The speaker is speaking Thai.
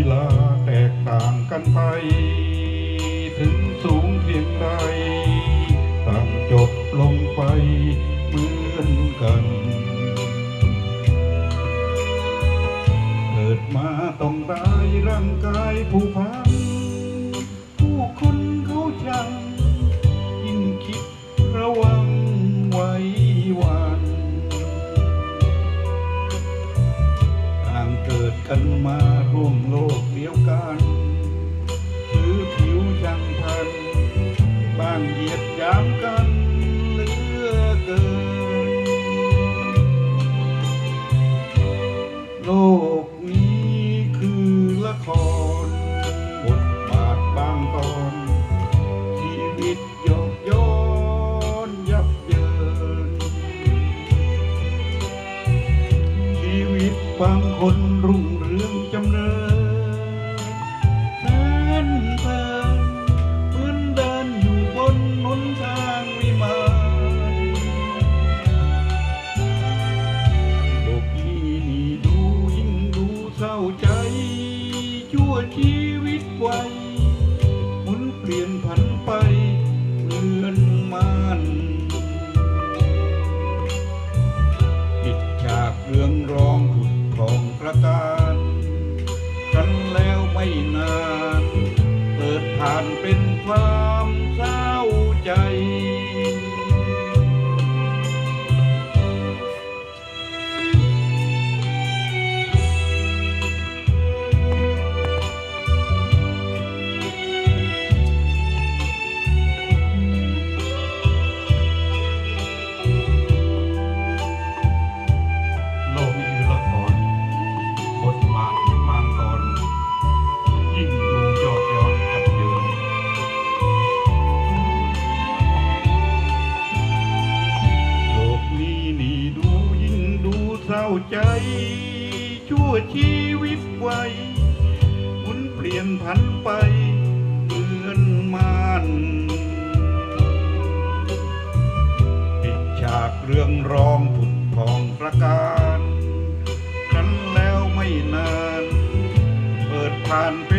ลีลาแตกต่างกันไป ถึงสูงเพียงใดต่างจบลงไปเหมือนกัน เกิดมาต้องตายร่างกายผู้พัง กันมาร่วมโลกเดียวกันถือผิวช่างพัน บ้างเหยียดยามกันเหลือเกิน โลกนี้คือละครบทบาทบางตอน ชีวิตหยอกย้อนยับเยิน ชีวิตบางคนรุ่ง ไว้หมุนเปลี่ยนผันไปเลือนมันปิดฉากเรื่องร้องผุดของประการครั้นแล้วไม่นาน เปิดผ่านเป็นความเศร้าใจ ใจ ชั่วชีวิตไวหมุนเปลี่ยนผันไปเหมือนมันปิดฉากเรื่องร้องผุดพองประการครั้นแล้วไม่นาน เปิดผ่านไป